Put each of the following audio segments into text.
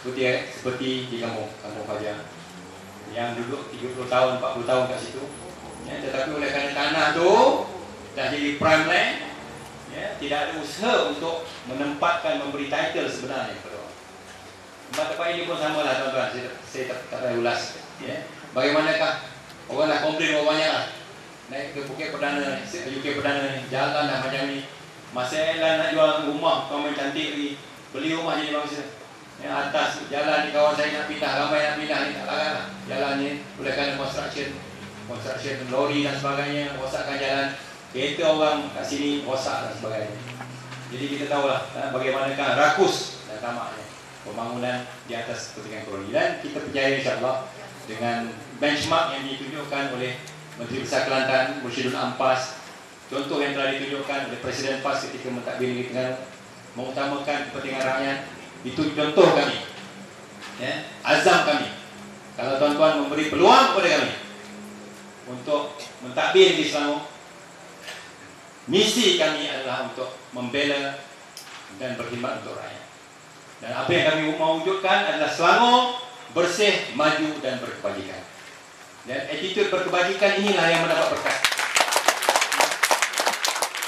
seperti seperti di kampung kampung Fajar. Yang duduk 30 tahun 40 tahun kat situ. Ya, tetapi oleh kerana tanah tu dah jadi prime land ya, tidak ada usaha untuk menempatkan memberi title sebenarnya kepada orang. Tempat tempat ini pun sama lah tuan-tuan. Saya, saya tak, tak payah ulas ya. bagaimanakah? Orang dah komplain orang banyak lah. Naik ke Bukit Perdana UK Perdana ni jalan dah macam ni. Masa nak jual rumah kau main cantik lagi beli rumah jadi bangsa yang atas jalan di kawasan nak pindah ramai nak pindah ni tak larang lah. Jalan ni boleh kerana construction. Construction lori dan sebagainya rosakkan jalan. Kereta orang kat sini rosak dan sebagainya. Jadi kita tahulah eh, bagaimanakah rakus dan tamaknya pembangunan di atas kepentingan koloni. Dan kita percaya insyaAllah dengan benchmark yang ditunjukkan oleh Menteri Besar Kelantan Mursyidul Ampas. Contoh yang telah ditunjukkan oleh Presiden PAS ketika mentadbir negeri Terengganu mengutamakan kepentingan rakyat itu contoh kami. Ya, azam kami. Kalau tuan-tuan memberi peluang kepada kami untuk mentadbir di Selangor, misi kami adalah untuk membela dan berkhidmat untuk rakyat. Dan apa yang kami mahu wujudkan adalah Selangor bersih, maju dan berkebajikan. Dan attitude berkebajikan inilah yang mendapat berkat.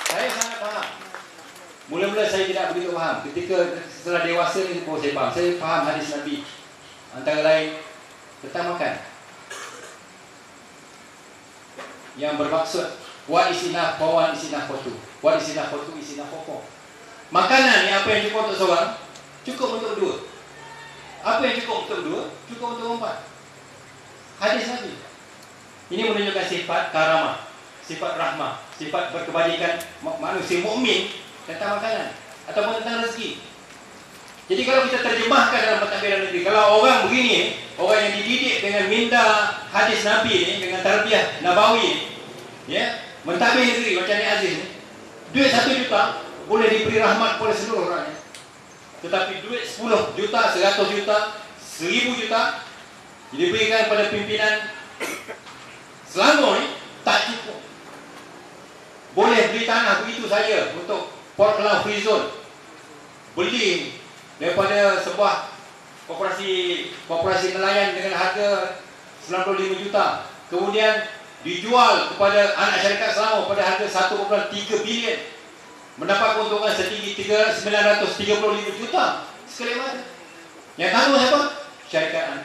Saya sangat faham Mula-mula saya tidak begitu faham. Ketika setelah dewasa ni baru saya faham. Saya faham hadis Nabi. Antara lain tentang makan. Yang bermaksud wa isina pawan isina fotu. Wa isina fotu isina foto. Makanan ni apa yang cukup untuk seorang? Cukup untuk dua. Apa yang cukup untuk dua? Cukup untuk empat. Hadis Nabi. Ini menunjukkan sifat karamah, sifat rahmah, sifat berkebajikan manusia mukmin tentang makanan ataupun tentang rezeki. Jadi kalau kita terjemahkan dalam pentadbiran negeri, kalau orang begini, orang yang dididik dengan minda hadis Nabi ni, dengan tarbiyah Nabawi ya, mentadbir negeri macam ni Aziz ni, duit satu juta boleh diberi rahmat kepada seluruh orang. Tetapi duit 10 juta, 100 juta, 1000 juta diberikan kepada pimpinan Selangor ni tak cukup. Boleh beli tanah begitu saja untuk Port Kelang Free Zone. Beli daripada sebuah koperasi koperasi nelayan dengan harga 95 juta. Kemudian dijual kepada anak syarikat Selangor pada harga 1.3 bilion. Mendapat keuntungan setinggi 935 juta. Sekali mana? Yang tanggung siapa? syarikat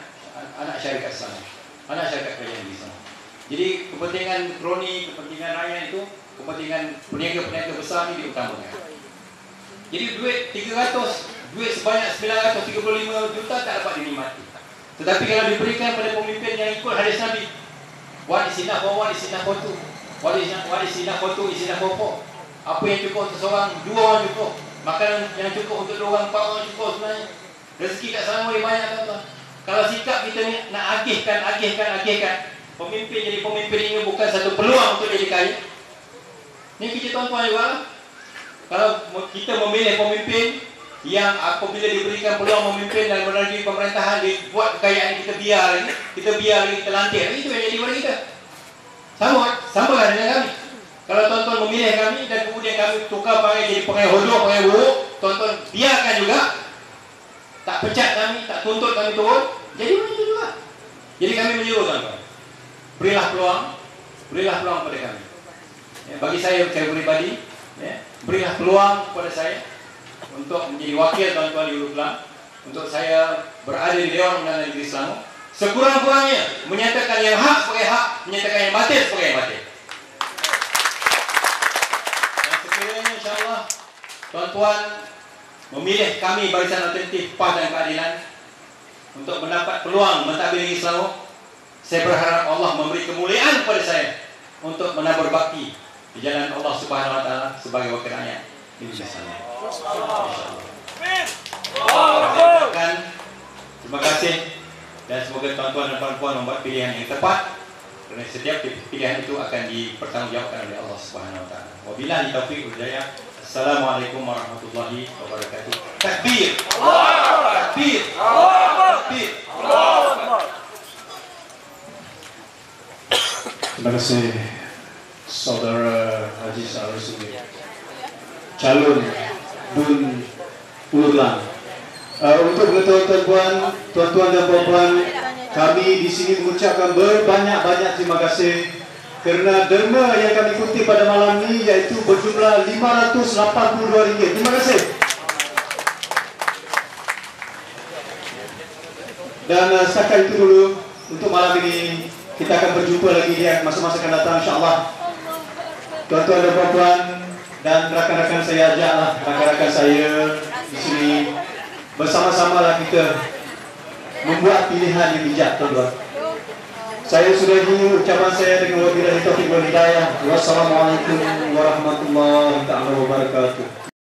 anak syarikat Selangor anak syarikat kerajaan di sana jadi kepentingan kroni kepentingan rakyat itu kepentingan peniaga-peniaga besar ni diutamakan. Jadi duit 300, duit sebanyak 935 juta tak dapat dinikmati. Tetapi kalau diberikan pada pemimpin yang ikut hadis Nabi, wa isina wa wa isina fotu. Wa isina wa isina fotu isina fopo. Apa yang cukup untuk seorang, dua orang cukup. Makanan yang cukup untuk dua orang, empat orang cukup sebenarnya. Rezeki kat sana boleh banyak tuan Kalau sikap kita ni nak agihkan, agihkan, agihkan, pemimpin jadi pemimpin ini bukan satu peluang untuk jadi kaya, ini kita tuan-tuan juga Kalau kita memilih pemimpin Yang apabila diberikan peluang memimpin dan menerjui pemerintahan Dia buat kekayaan kita biar lagi Kita biar lagi, kita lantik Itu yang jadi kepada kita. Sama, sama lah dengan kami. Kalau tuan-tuan memilih kami Dan kemudian kami tukar pakai jadi pengai hodok, pengai buruk Tuan-tuan biarkan juga. Tak pecat kami, tak tuntut kami turun Jadi begitu juga. Jadi kami menyuruh tuan-tuan Berilah peluang. Berilah peluang kepada kami. Ya, bagi saya saya pribadi ya, berilah peluang kepada saya untuk menjadi wakil tuan-tuan di Hulu untuk saya berada di Dewan Undangan Negeri Selangor. Sekurang-kurangnya menyatakan yang hak sebagai hak menyatakan yang batil sebagai yang batil. Dan sekiranya insyaAllah tuan-tuan memilih kami barisan otentik PAH dan keadilan untuk mendapat peluang mentadbir negeri Selangor saya berharap Allah memberi kemuliaan kepada saya untuk menabur bakti di jalan Allah Subhanahu wa taala sebagai wakil rakyat Indonesia. Terima kasih dan semoga tuan-tuan dan puan-puan membuat pilihan yang tepat kerana setiap pilihan itu akan dipertanggungjawabkan oleh Allah Subhanahu wa taala. Wabillahi taufiq wal hidayah. Assalamualaikum warahmatullahi wabarakatuh. Takbir. Allah. Takbir. Allah. Takbir. Allah. Kasih saudara Haji Sarasuni calon Dun Ulurlang Uh, untuk pengetahuan tuan-tuan, tuan-tuan dan puan-puan, kami di sini mengucapkan berbanyak-banyak terima kasih kerana derma yang kami ikuti pada malam ini iaitu berjumlah RM582. Terima kasih. Dan uh, setakat itu dulu untuk malam ini kita akan berjumpa lagi di masa-masa akan datang insya-Allah. Tuan-tuan dan puan-puan dan rakan-rakan saya ajaklah rakan-rakan saya di sini bersama-sama lah kita membuat pilihan yang bijak tuan-tuan. Saya sudah ini ucapan saya dengan wabillahi taufiq wal hidayah. Wassalamualaikum warahmatullahi wabarakatuh.